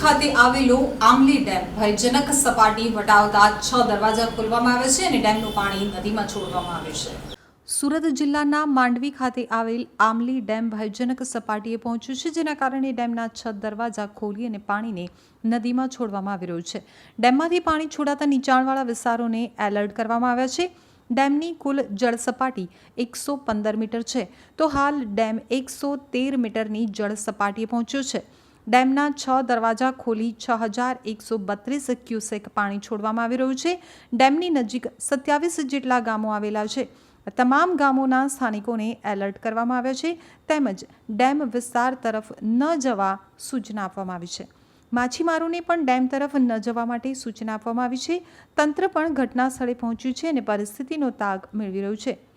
ખાતે આવેલો આમલી ડેમ. ભયજનક સપાટી વટાવતા છ દરવાજા ખોલવામાં આવે છે અને ડેમનું પાણી નદીમાં છોડવામાં આવે છે. સુરત જિલ્લાના માંડવી ખાતે આવેલ આમલી ડેમ ભયજનક સપાટીએ પહોંચ્યું છે, જેના કારણે ડેમના છ દરવાજા ખોલી અને પાણીને નદીમાં છોડવામાં આવી રહ્યું છે. ડેમમાંથી પાણી છોડાતા નીચાણવાળા વિસ્તારોને એલર્ટ કરવામાં આવ્યા છે. ડેમની કુલ જળ સપાટી એકસો પંદર મીટર છે. તો હાલ ડેમ એકસો તેર મીટરની જળ સપાટીએ પહોંચ્યો છે. ડેમના છ દરવાજા ખોલી છ હજાર એકસો બત્રીસ ક્યુસેક પાણી છોડવામાં આવી રહ્યું છે. ડેમની નજીક સત્યાવીસ જેટલા ગામો આવેલા છે. તમામ ગામોના સ્થાનિકોને એલર્ટ કરવામાં આવ્યા છે. તેમજ ડેમ વિસ્તાર તરફ ન જવા સૂચના આપવામાં આવી છે. માછીમારોને પણ ડેમ તરફ ન જવા માટે સૂચના આપવામાં આવી છે. તંત્ર પણ ઘટના સ્થળે પહોંચ્યું છે અને પરિસ્થિતિનો તાગ મેળવી રહ્યું છે.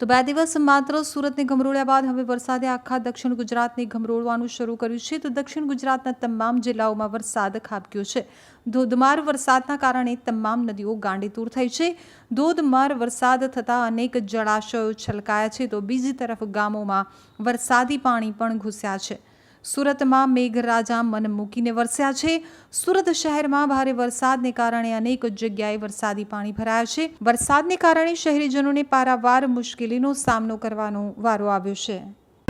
તો બે દિવસ માત્ર સુરતને ગમરોળ્યા બાદ હવે વરસાદે આખા દક્ષિણ ગુજરાતને ગમરોળવાનું શરૂ કર્યું છે. તો દક્ષિણ ગુજરાતના તમામ જિલ્લાઓમાં વરસાદ ખાબક્યો છે. ધોધમાર વરસાદના કારણે તમામ નદીઓ ગાંડીતૂર થઈ છે. ધોધમાર વરસાદ થતાં અનેક જળાશયો છલકાયા છે. તો બીજી તરફ ગામોમાં વરસાદી પાણી પણ ઘૂસ્યા છે. સુરતમાં મેઘરાજા મન મૂકીને વરસ્યા છે. સુરત શહેરમાં ભારે વરસાદને કારણે અનેક જગ્યાએ વરસાદી પાણી ભરાયા છે. વરસાદને કારણે શહેરીજનોને પારાવાર મુશ્કેલીનો સામનો કરવાનો વારો આવ્યો છે.